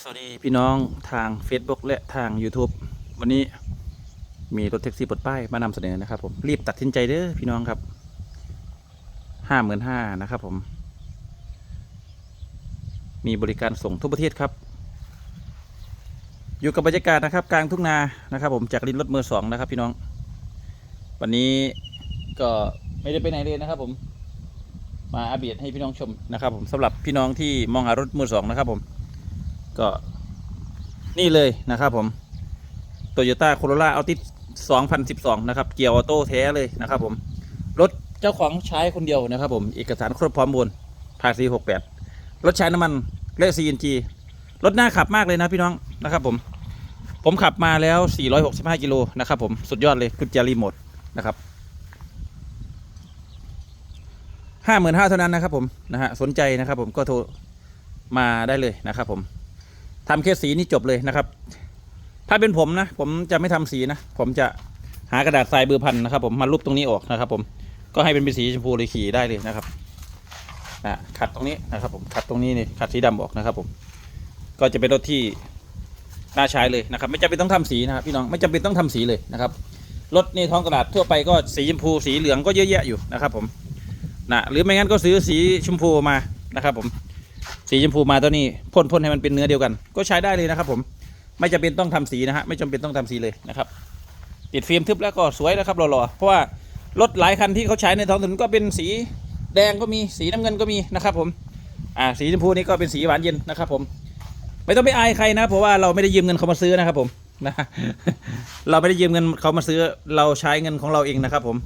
สวัสดีพี่น้องทาง Facebook และทาง YouTube วันนี้มีรถแท็กซี่ปลดป้ายมานำเสนอนะครับผมรีบตัดสินใจเด้อพี่น้องครับห้าหมื่นห้านะครับผม มีบริการส่งทุกประเทศครับ อยู่กับบรรยากาศนะครับ กลางทุ่งนานะครับ ผมจากรินรถมือสองนะครับ พี่น้อง วันนี้ก็ไม่ได้ไปไหนเลยนะครับ ผมมาอัปเดตให้พี่น้องชมนะครับ ผมสำหรับพี่น้องที่มองหารถมือสองนะครับผม ก็นี่เลยนะครับผม Toyota Corolla Altis 2012 นะครับ เกียร์ออโต้แท้เลยนะครับผม รถเจ้าของใช้คนเดียวนะครับผม เอกสารครบพร้อมบนภาษี68 รถใช้น้ำมันและ CNG รถน่าขับมากเลยนะพี่น้องนะครับผม ผมขับมาแล้ว 465 กิโลนะครับผมสุดยอดเลยกุญแจรีโมทนะครับห้าหมื่นห้าเท่านั้นนะครับผมนะฮะสนใจนะครับผมก็โทรมาได้เลยนะครับผม ทำแค่สีนี่จบเลยนะครับ ถ้าเป็นผมนะ ผมจะไม่ทำสีนะ ผมจะหากระดาษทรายเบอร์พันนะครับ ผมมารูปตรงนี้ออกนะครับ ผมก็ให้เป็นสีชมพูเลยขี่ได้เลยนะครับอะขัดตรงนี้นะครับ ผมขัดตรงนี้นี่ขัดสีดำออกนะครับ ผม ก็จะเป็นรถที่น่าใช้เลยนะครับ ไม่จำเป็นต้องทำสีนะครับพี่น้องไม่จำเป็นต้องทำสีเลยนะครับรถในท้องตลาดทั่วไปก็สีชมพูสีเหลืองก็เยอะแยะอยู่นะครับ ผมนะหรือไม่งั้นก็ซื้อสีชมพูมานะครับ ผม สีชมพูมาตัวนี้พ่นพ่นให้มันเป็นเนื้อเดียวกัน ก็ใช้ได้เลยนะครับผมไม่จำเป็นต้องทำสีนะฮะไม่จำเป็นต้องทำสีเลยนะครับติดฟิล์มทึบแล้วก็สวยนะครับหล่อๆเพราะว่ารถหลายคันที่เขาใช้ในท้องถนนก็เป็นสีแดงก็มีสีน้ำเงินก็มีนะครับผมอ่าสีชมพูนี่ก็เป็นสีหวานเย็นนะครับผมไม่ต้องไปอายใครนะเพราะว่าเราไม่ได้ยืมเงินเขามาซื้อนะครับผมนะเราไม่ได้ยืมเงินเขามาซื้อเราใช้เงินของเราเองนะครับผม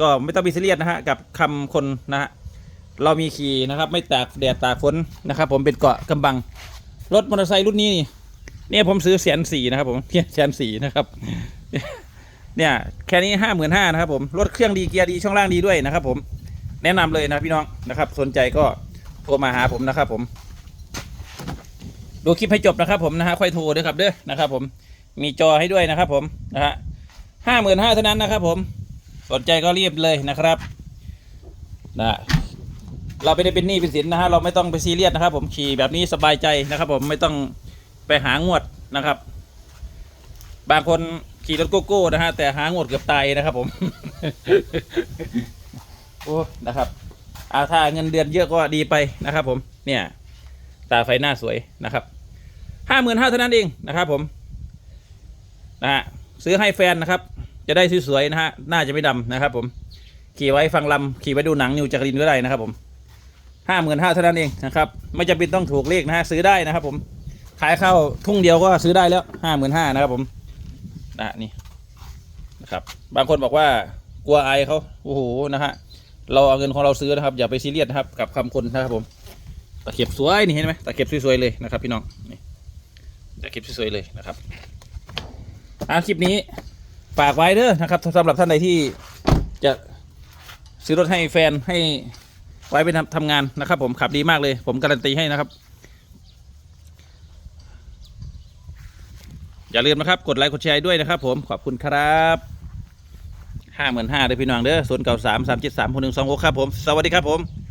ก็ไม่ต้องไปซีเรียสนะฮะกับคำคนนะฮะ เรามีขี่นะครับ ไม่ตากแดดตากฝนนะครับ ผมเป็นเกาะกำบัง รถมอเตอร์ไซค์รุ่นนี้นี่เนี่ยผมซื้อแสนสี่นะครับ ผมเนี่ยแสนสี่นะครับ เนี่ยแค่นี้ห้าหมื่นห้านะครับ ผมรถเครื่องดีเกียร์ดีช่องล่างดีด้วยนะครับ ผมแนะนำเลยนะพี่น้องนะครับ สนใจก็โทรมาหาผมนะครับ ผม ดูคลิปให้จบนะครับ ผมนะฮะค่อยโทรด้วยครับเด้อนะครับ ผมมีจอให้ด้วยนะครับ ผมนะฮะห้าหมื่นห้าเท่านั้นนะครับ ผมสนใจก็รีบเลยนะครับนะ เราไม่ได้เป็นหนี้เป็นสินนะฮะเราไม่ต้องไปซีเรียสนะครับ ผมขี่แบบนี้สบายใจนะครับ ผมไม่ต้องไปหางวดนะครับ บางคนขี่รถโกโก้นะฮะแต่หางวดเกือบตายนะครับ ผมโอ้นะครับเอาถ้าเงินเดือนเยอะก็ดีไปนะครับ ผมเนี่ยตาไฟหน้าสวยนะครับห้าหมื่นห้าเท่านั้นเองนะครับ ผมนะฮะซื้อให้แฟนนะครับ จะได้สวยๆนะฮะหน้าจะไม่ดำนะครับ ผมขี่ไว้ฟังลำขี่ไว้ดูหนังนิวจักรินก็ได้นะครับ ผม ห้าหมื่นห้าเท่านั้นเองนะครับไม่จำเป็นต้องถูกเลขนะฮะซื้อได้นะครับ ผมขายเข้าทุ่งเดียวก็ซื้อได้แล้วห้าหมื่นห้านะครับ ผมนะนี่นะครับ บางคนบอกว่ากลัวไอเขาโอ้โหนะฮะเราเอาเงินของเราซื้อนะครับ อย่าไปซีเรียสนะครับกับคำคนนะครับ ผมตะเข็บสวยนี่เห็นไหมตะเข็บสวยๆเลยนะครับ พี่น้องนี่ตะเข็บสวยๆเลยนะครับอ่าคลิปนี้ฝากไว้เด้อนะครับสำหรับท่านใดที่จะซื้อรถให้แฟนให้ ไว้ไปทำทำงานนะครับ ผมขับดีมากเลย ผมการันตีให้นะครับ อย่าลืมนะครับ กดไลค์กดแชร์ด้วยนะครับ ผมขอบคุณครับห้าหมื่นห้าเลยพี่น้องเด้อศูนย์เก้าสามสามเจ็ดสามหนึ่งสองหกครับผม สวัสดีครับผม